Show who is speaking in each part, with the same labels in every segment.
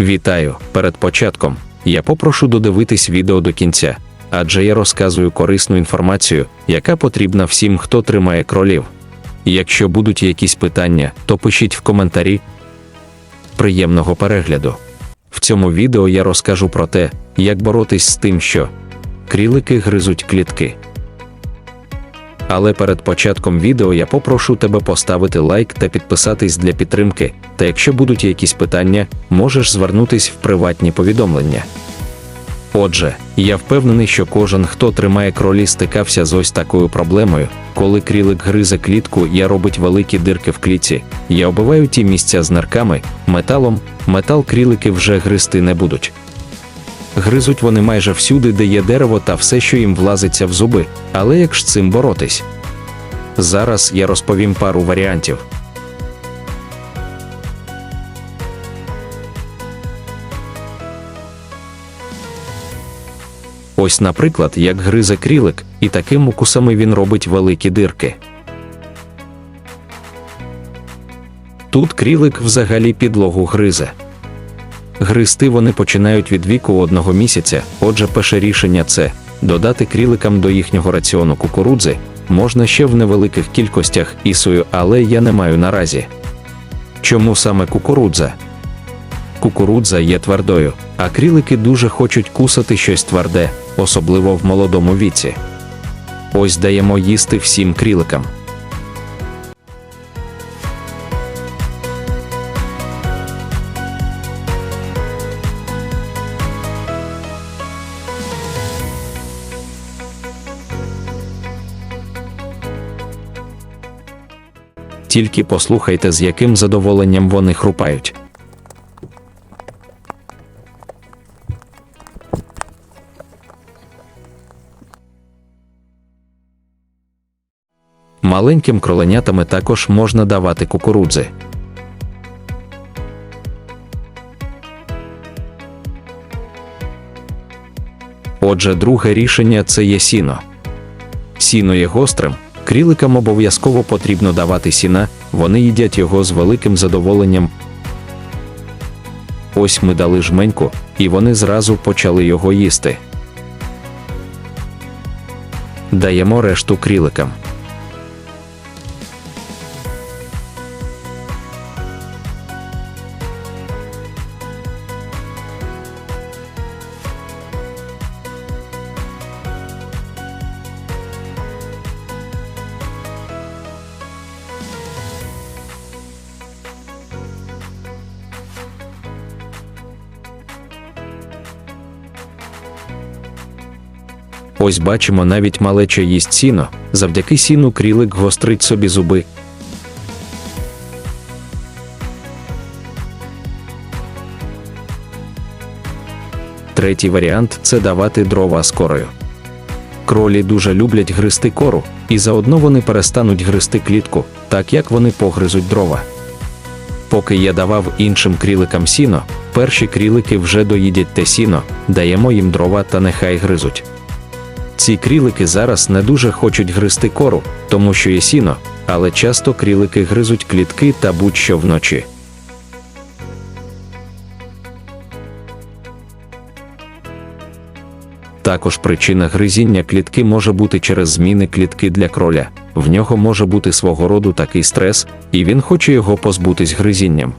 Speaker 1: Вітаю! Перед початком я попрошу додивитись відео до кінця, адже я розказую корисну інформацію, яка потрібна всім, хто тримає кролів. Якщо будуть якісь питання, то пишіть в коментарі. Приємного перегляду. В цьому відео я розкажу про те, як боротись з тим, що крілики гризуть клітки. Але перед початком відео я попрошу тебе поставити лайк та підписатись для підтримки. Та якщо будуть якісь питання, можеш звернутись в приватні повідомлення. Отже, я впевнений, що кожен, хто тримає кролі, стикався з ось такою проблемою. Коли крілик гризе клітку, я робить великі дирки в клітці. Я оббиваю ті місця з нирками, металом, метал крілики вже гризти не будуть. Гризуть вони майже всюди, де є дерево та все, що їм влазиться в зуби. Але як ж цим боротись? Зараз я розповім пару варіантів. Ось, наприклад, як гризе крілик, і таким укусами він робить великі дирки. Тут крілик взагалі підлогу гризе. Гристи вони починають від віку одного місяця. Отже, перше рішення це додати кріликам до їхнього раціону кукурудзи. Можна ще в невеликих кількостях ісою, але я не маю наразі. Чому саме кукурудза? Кукурудза є твердою, а крілики дуже хочуть кусати щось тверде, особливо в молодому віці. Ось даємо їсти всім кріликам. Тільки послухайте, з яким задоволенням вони хрупають. Маленьким кроленятами також можна давати кукурудзи. Отже, друге рішення це є сіно. Сіно є гострим, кріликам обов'язково потрібно давати сіна, вони їдять його з великим задоволенням. Ось ми дали жменьку, і вони зразу почали його їсти. Даємо решту кріликам. Ось бачимо, навіть малеча їсть сіно, завдяки сіну крілик гострить собі зуби. Третій варіант це давати дрова з корою. Кролі дуже люблять гристи кору, і заодно вони перестануть гристи клітку, так як вони погризуть дрова. Поки я давав іншим кріликам сіно, перші крілики вже доїдять те сіно, даємо їм дрова та нехай гризуть. Ці крілики зараз не дуже хочуть гризти кору, тому що є сіно, але часто крілики гризуть клітки та будь-що вночі. Також причина гризіння клітки може бути через зміни клітки для кроля. В нього може бути свого роду такий стрес, і він хоче його позбутись гризінням.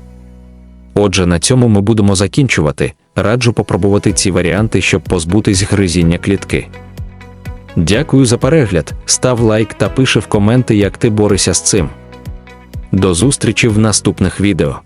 Speaker 1: Отже, на цьому ми будемо закінчувати. Раджу попробувати ці варіанти, щоб позбутись гризіння клітки. Дякую за перегляд, став лайк та пиши в коменти, як ти борешся з цим. До зустрічі в наступних відео.